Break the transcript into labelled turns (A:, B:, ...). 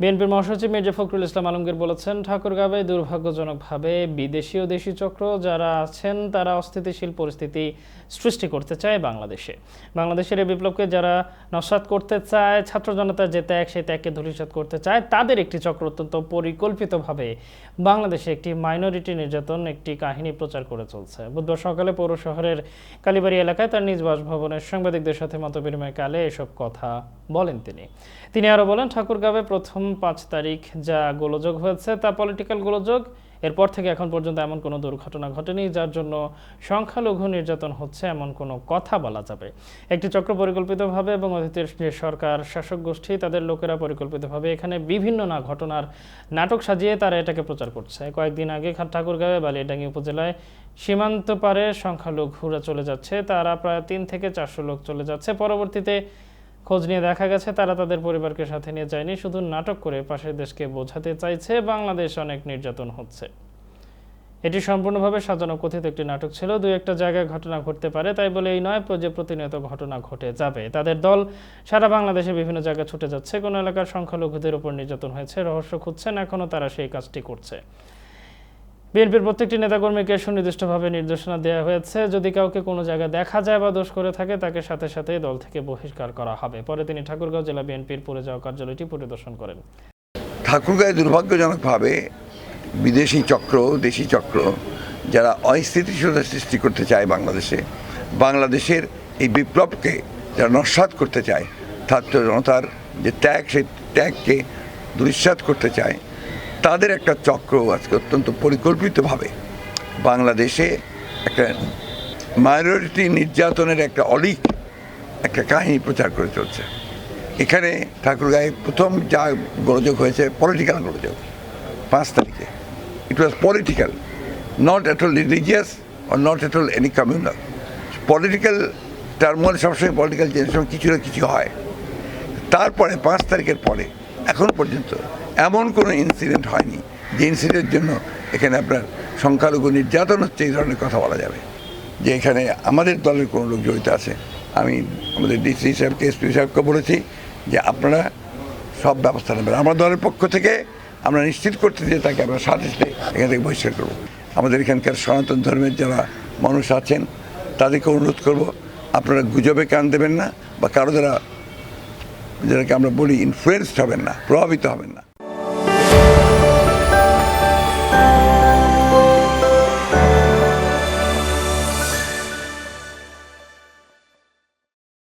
A: বিএনপির মহাসচিব মির্জা ফখরুল ইসলাম আলমগীর বলেছেন ঠাকুরগাঁবে দুর্ভাগ্যজনকভাবে বিদেশি ও দেশি চক্র যারা আছেন, তারা অস্থিতিশীল পরিস্থিতি সৃষ্টি করতে চায় বাংলাদেশে। বাংলাদেশের এই বিপ্লবকে যারা নস্বাত করতে চায়, ছাত্র জনতার যে ত্যাগ, সেই ত্যাগকে ধূলিসাৎ করতে চায়, তাদের একটি চক্র অত্যন্ত পরিকল্পিতভাবে বাংলাদেশে একটি মাইনরিটি নির্যাতন, একটি কাহিনী প্রচার করে চলছে। বুধবার সকালে পৌর শহরের কালীবাড়ি এলাকায় তার নিজ বাসভবনের সাংবাদিকদের সাথে মতবিনিময়কালে এসব কথা বলেন তিনি। তিনি আরও বলেন ঠাকুরগাঁবে প্রথম পাঁচ তারিখ যা গোলযোগ হয়েছে তা পলিটিক্যাল গোলযোগ। এরপর থেকে এখন পর্যন্ত এমন কোনো দুর্ঘটনা ঘটেনি যার জন্য সংখ্যালঘু নির্যাতন হচ্ছে এমন কোনো কথা বলা যাবে। একটি চক্র পরিকল্পিতভাবে এবং অতীতের যে সরকার, শাসক গোষ্ঠী, তাদের লোকেরা পরিকল্পিতভাবে এখানে বিভিন্ন না ঘটনার নাটক সাজিয়ে তারা এটাকে প্রচার করছে। কয়েকদিন আগে ঠাকুরগাঁওয়ে বালিয়াডাঙ্গি উপজেলায় সীমান্ত পারে সংখ্যালঘুরা চলে যাচ্ছে। তারা প্রায় তিন থেকে চারশো লোক চলে যাচ্ছে। পরবর্তীতে খোঁজ নিয়ে দেখা গেছে, তারা তাদের পরিবারকে সাথে নিয়ে যায়নি, শুধু নাটক করে পাশের দেশকে বোঝাতে চাইছে, বাংলাদেশ অনেক নির্যাতন হচ্ছে। এটি সম্পূর্ণভাবে সাজানো কথিত একটি নাটক ছিল, দুই একটা জায়গায় ঘটনা ঘটতে পারে, তাই বলে এই নয়, যে প্রতিনিয়ত ঘটনা ঘটে যাবে। তাদের দল সারা বাংলাদেশে বিভিন্ন জায়গায় ছুটে যাচ্ছে, কোনো এলাকার সংখ্যালঘুদের উপর নির্যাতন হয়েছে, রহস্য খুঁজছেন, এখনও তারা সেই কাজটি করছে। বিএনপির প্রত্যেকটি নেতাকর্মীকে সুনির্দিষ্টভাবে নির্দেশনা দেওয়া হয়েছে। যদি কাউকে কোনো জায়গায় দেখা যায় বা দোষ করে থাকে, তাকে সাথে সাথে দল থেকে বহিষ্কার করা হবে। পরে তিনি ঠাকুরগাঁও জেলা বিএনপির পড়ে যাওয়া কার্যালয়টি পরিদর্শন করেন।
B: ঠাকুরগাঁয় দুর্ভাগ্যজনকভাবে বিদেশি চক্র, দেশি চক্র, যারা অস্থিতিশীলতা সৃষ্টি করতে চায় বাংলাদেশে, বাংলাদেশের এই বিপ্লবকে যারা নস্বাত করতে চায়, ছাত্র জনতার যে ত্যাগ, সেই ত্যাগকে দুঃসাত করতে চায় তাদের একটা চক্র আজকে অত্যন্ত পরিকল্পিতভাবে বাংলাদেশে একটা মাইনরিটি নির্যাতনের একটা অলিক একটা কাহিনী প্রচার করে চলছে। এখানে ঠাকুরগাঁয়ে প্রথম যা গোলযোগ হয়েছে পলিটিক্যাল গোলযোগ। পাঁচ তারিখে। It was political not at all religious or not at all any communal political মধ্যে সবসময় পলিটিক্যাল জিনিস কিছু না কিছু হয়। তারপরে পাঁচ তারিখের পরে, এখন পর্যন্ত এমন কোনো ইনসিডেন্ট হয়নি। যে ইনসিডেন্টের জন্য এখানে আপনার সংখ্যালঘু নির্যাতন হচ্ছে, এই ধরনের কথা বলা যাবে। যে এখানে আমাদের দলের কোনো লোক জড়িত আছে। আমি আমাদের ডিসি সাহেবকে এসপি সাহেবকে বলেছি যে আপনারা সব ব্যবস্থা নেবেন। আমার দলের পক্ষ থেকে আমরা নিশ্চিত করতে যে তাকে আমরা সাথে এখান থেকে বহিষ্কার করব। আমাদের এখানকার সনাতন ধর্মের যারা মানুষ আছেন, তাদেরকে অনুরোধ করব, আপনারা গুজবে কান দেবেন না বা কারও দ্বারা যেটাকে আমরা বলি ইনফ্লুয়েসড হবেন না, প্রভাবিত হবেন না।